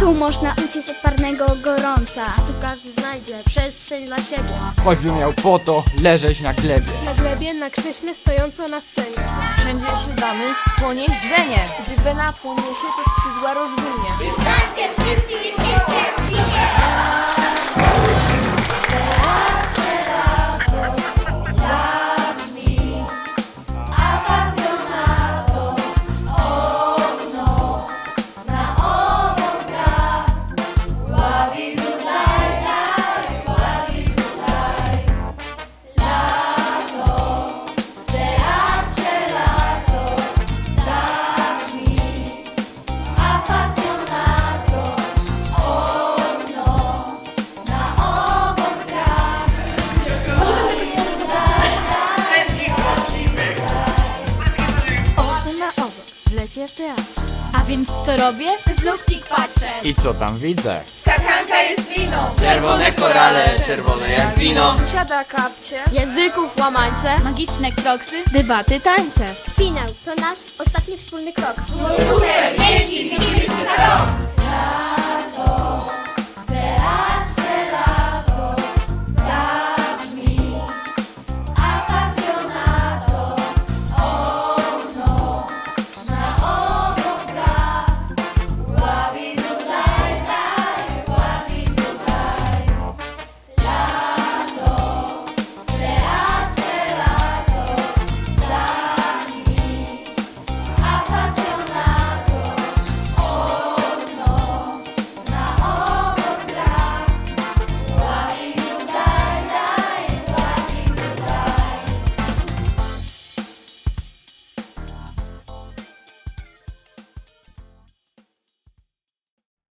Tu można uciec od parnego gorąca. Tu każdy znajdzie przestrzeń dla siebie. Choćby miał po to leżeć na glebie. Na glebie, na krześle stojąco na scenie. Wszędzie się damy ponieść wenie. Gdy wena płonie się, to skrzydła rozwinie. Oko więc co robię? Przez luftik patrzę. I co tam widzę? Skakanka jest liną. Czerwone korale, czerwone jak wino. Siada kapcie. Języków łamańce, magiczne kroksy, debaty, tańce. Finał to nasz ostatni wspólny krok. Super, dzięki, widzimy się za rok.